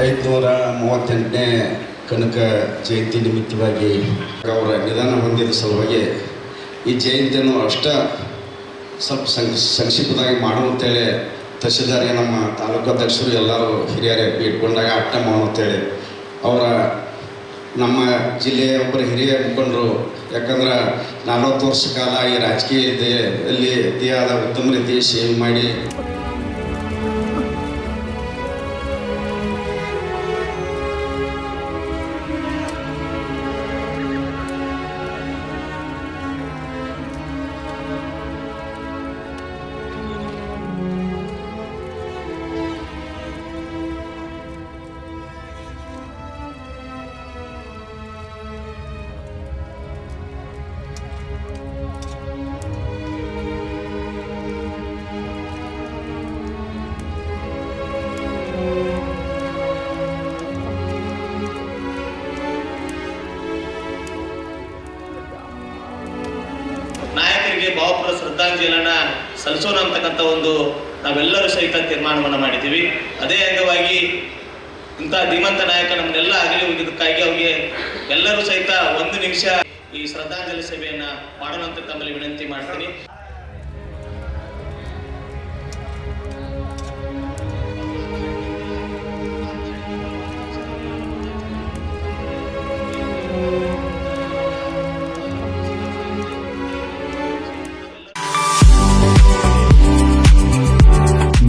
ಐದುನೂರ ಮೂವತ್ತೆಂಟನೇ ಕನಕ ಜಯಂತಿ ನಿಮಿತ್ತವಾಗಿ ಅವರ ನಿಧನ ಹೊಂದಿದ ಸಲುವಾಗಿ ಈ ಜಯಂತಿಯನ್ನು ಅಷ್ಟ ಸ್ವಲ್ಪ ಸಂಕ್ಷ ಸಂಕ್ಷಿಪ್ತವಾಗಿ ಮಾಡುವಂತೇಳಿ ತಹಶೀಲ್ದಾರ್ಗೆ ನಮ್ಮ ತಾಲೂಕು ಅಧ್ಯಕ್ಷರು ಎಲ್ಲರೂ ಹಿರಿಯರೇ ಇಟ್ಕೊಂಡಾಗ ಅಟ್ಟ ಮಾಡುವಂತೇಳಿ ಅವರ ನಮ್ಮ ಜಿಲ್ಲೆಯ ಒಬ್ಬರು ಹಿರಿಯ ಮುಖಂಡರು, ಯಾಕಂದ್ರೆ ನಲವತ್ತು ವರ್ಷ ಕಾಲ ಈ ರಾಜಕೀಯ ಅಲ್ಲಿ ದೇಹದ ಉತ್ತಮ ರೀತಿ ಸೇವೆ ಮಾಡಿ ಶ್ರದ್ಧಾಂಜಲಿಯನ್ನ ಸಲ್ಲಿಸೋಣ ಅಂತಕ್ಕಂಥ ಒಂದು ನಾವೆಲ್ಲರೂ ಸಹಿತ ತೀರ್ಮಾನವನ್ನು ಮಾಡಿದ್ದೀವಿ. ಅದೇ ಅಂಗವಾಗಿ ಇಂಥ ಧೀಮಂತ ನಾಯಕ ನಮ್ಮನ್ನೆಲ್ಲ ಆಗಲಿ ಹೋಗಿದ್ದಕ್ಕಾಗಿ ಅವರಿಗೆ ಎಲ್ಲರೂ ಸಹಿತ ಒಂದು ನಿಮಿಷ ಈ ಶ್ರದ್ಧಾಂಜಲಿ ಸೇವೆಯನ್ನ ಮಾಡೋಣ ಅಂತ ತಮ್ಮಲ್ಲಿ ವಿನಂತಿ ಮಾಡ್ತೀನಿ.